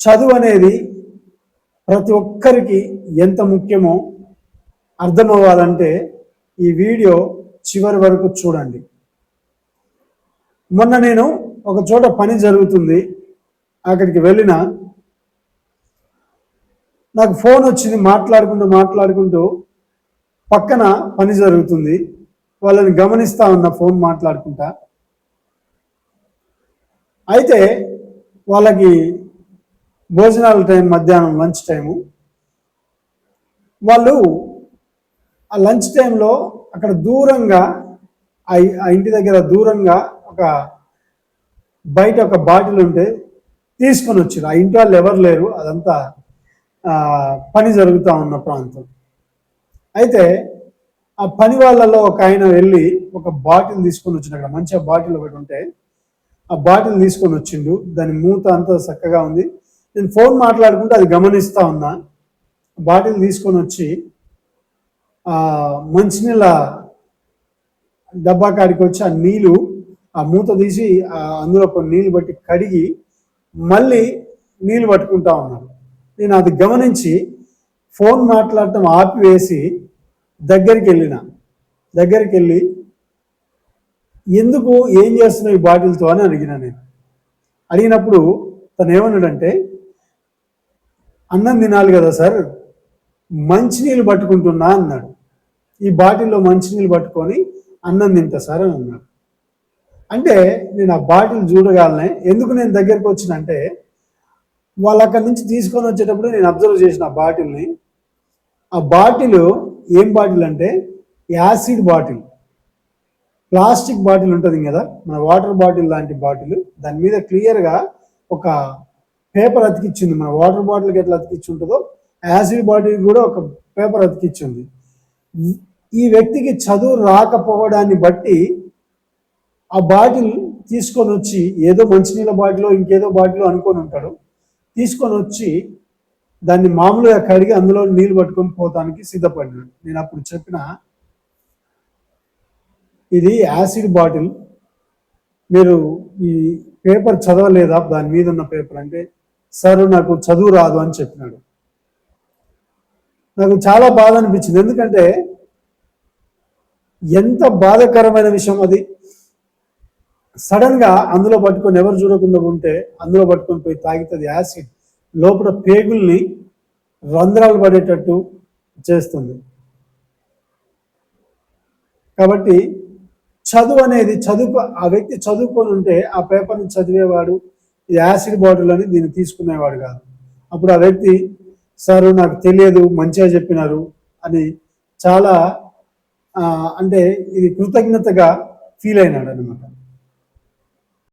చదువు అనేది ప్రతి ఒక్కరికి ఎంత ముఖ్యమో అర్థమవ్వాలంటే ఈ వీడియో చివరి వరకు చూడండి. మొన్న నేను ఒక చోట పని జరుగుతుంది. అక్కడికి వెళ్ళిన నాకు ఫోన్ వచ్చింది మాట్లాడుకుంటూ మాట్లాడుకుంటూ పక్కన పని జరుగుతుంది. వాళ్ళని గమనిస్తా ఉన్న ఫోన్ మాట్లాడుకుంటా. అయితే వాళ్ళకి భోజనాల టైం మధ్యాహ్నం లంచ్ టైము. వాళ్ళు ఆ లంచ్ టైంలో అక్కడ దూరంగా ఆ ఇంటి దగ్గర దూరంగా ఒక బయట ఒక బాటిల్ ఉంటే తీసుకొని వచ్చారు. ఆ ఇంటి వాళ్ళు ఎవరు లేరు అదంతా పని జరుగుతూ ఉన్న ప్రాంతం. అయితే ఆ పని వాళ్ళలో ఒక ఆయన వెళ్ళి ఒక బాటిల్ తీసుకొని వచ్చిండు. అక్కడ మంచిగా బాటిల్ ఒకటి ఉంటే ఆ బాటిల్ తీసుకొని వచ్చిండు. దాని మూత అంతా చక్కగా ఉంది. నేను ఫోన్ మాట్లాడుకుంటే అది గమనిస్తా ఉన్నా. బాటిల్ తీసుకొని వచ్చి మంచినీళ్ళ డబ్బా కాడికి వచ్చి ఆ నీళ్ళు ఆ మూత తీసి ఆ అందులో కొన్ని నీళ్ళు బట్టి కడిగి మళ్ళీ నీళ్ళు పట్టుకుంటా ఉన్నాను నేను అది గమనించి ఫోన్ మాట్లాడటం ఆపివేసి దగ్గరికి వెళ్ళిన. దగ్గరికి వెళ్ళి ఎందుకు ఏం చేస్తున్నావు ఈ బాటిల్తో అని అడిగిన నేను. అడిగినప్పుడు తను ఏమన్నాడంటే అన్నం తినాలి కదా సార్? మంచినీళ్ళు పట్టుకుంటున్నా అన్నాడు. ఈ బాటిల్లో మంచినీళ్ళు పట్టుకొని అన్నం తింటా సార్ అని అన్నాడు. అంటే నేను ఆ బాటిల్ చూడగాలనే ఎందుకు నేను దగ్గరకు వచ్చినంటే వాళ్ళు అక్కడి నుంచి తీసుకొని వచ్చేటప్పుడు నేను అబ్జర్వ్ చేసిన ఆ బాటిల్ని ఆ బాటిల్ ఏం బాటిల్ అంటే యాసిడ్ బాటిల్. ప్లాస్టిక్ బాటిల్ ఉంటుంది కదా మన వాటర్ బాటిల్ లాంటి బాటిల్ దాని మీద క్లియర్గా ఒక పేపర్ అతికిచ్చింది. మన వాటర్ బాటిల్కి ఎట్లా అతికిచ్చి ఉంటుందో యాసిడ్ బాటిల్ కూడా ఒక పేపర్ అతికిచ్చింది. ఈ- ఈ వ్యక్తికి చదువు రాకపోవడాన్ని బట్టి ఆ బాటిల్ తీసుకొని వచ్చి ఏదో మంచినీళ్ళ బాటిలో ఇంకేదో బాటిలో అనుకొని ఉంటాడు. తీసుకొని వచ్చి దాన్ని మామూలుగా కడిగి అందులో నీళ్ళు పట్టుకొని పోతానికి సిద్ధపడినాడు. నేను అప్పుడు చెప్పిన ఇది యాసిడ్ బాటిల్. మీరు ఈ పేపర్ చదవలేదా? దాని మీద ఉన్న పేపర్ అంటే సార్ నాకు చదువు రాదు అని చెప్పినాడు. నాకు చాలా బాధ అనిపించింది. ఎందుకంటే ఎంత బాధాకరమైన విషయం అది. సడన్గా అందులో పట్టుకొని ఎవరు చూడకుండా ఉంటే అందులో పట్టుకొని పోయి తాగితే యాసిడ్. లోపల పేగుల్ని రంధ్రాలు పడేటట్టు చేస్తుంది. కాబట్టి చదువు అనేది చదువుకో ఆ వ్యక్తి చదువుకొని ఉంటే ఆ పేపర్ని చదివేవాడు ఈ యాసిడ్ బాటిల్ అని దీన్ని తీసుకునేవాడు కాదు. అప్పుడు ఆ వ్యక్తి సార్ నాకు తెలియదు మంచిగా చెప్పినారు అని చాలా అంటే ఇది కృతజ్ఞతగా ఫీల్ అయినాడు అనమాట